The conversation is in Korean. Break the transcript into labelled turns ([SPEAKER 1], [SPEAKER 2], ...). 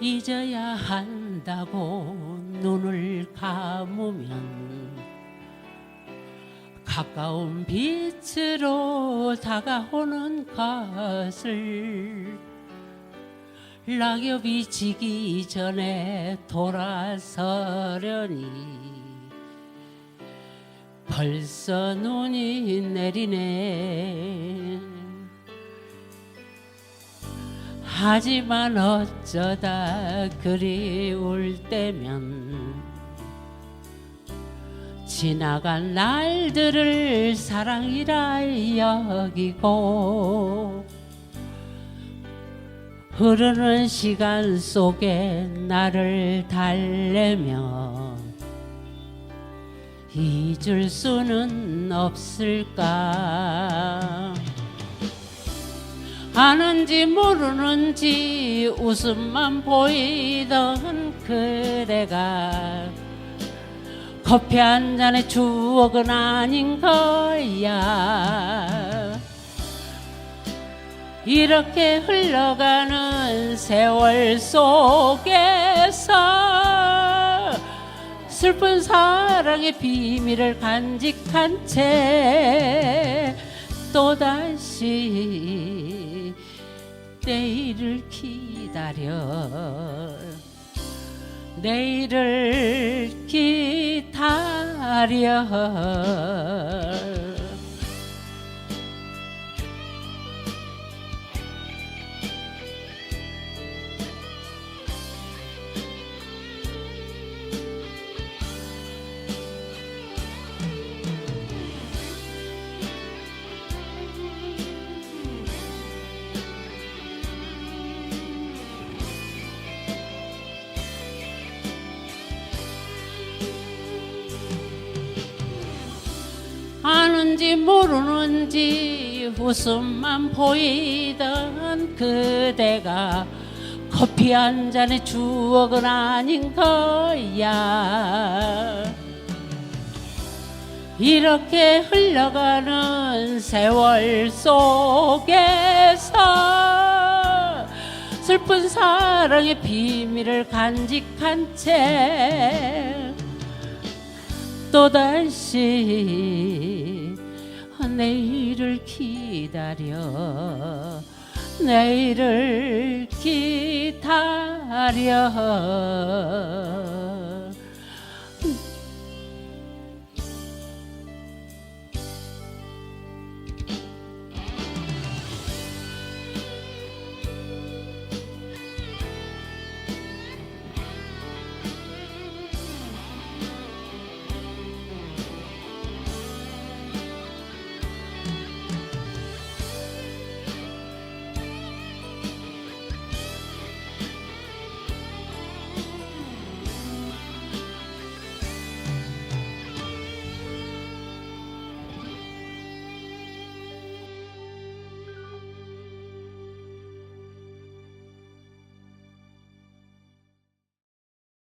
[SPEAKER 1] 잊어야 한다고 눈을 감으면 가까운 빛으로 다가오는 것을 낙엽이 지기 전에 돌아서려니 벌써 눈이 내리네 하지만 어쩌다 그리울 때면 지나간 날들을 사랑이라 여기고 흐르는 시간 속에 나를 달래며 잊을 수는 없을까 아는지 모르는지 웃음만 보이던 그대가 커피 한 잔의 추억은 아닌 거야. 이렇게 흘러가는 세월 속에서 슬픈 사랑의 비밀을 간직한 채 또다시 내일을 기다려. 내일을 기다려 아는지 모르는지 웃음만 보이던 그대가 커피 한 잔의 추억은 아닌 거야. 이렇게 흘러가는 세월 속에서 슬픈 사랑의 비밀을 간직한 채 또다시 내일을 기다려. 내일을 기다려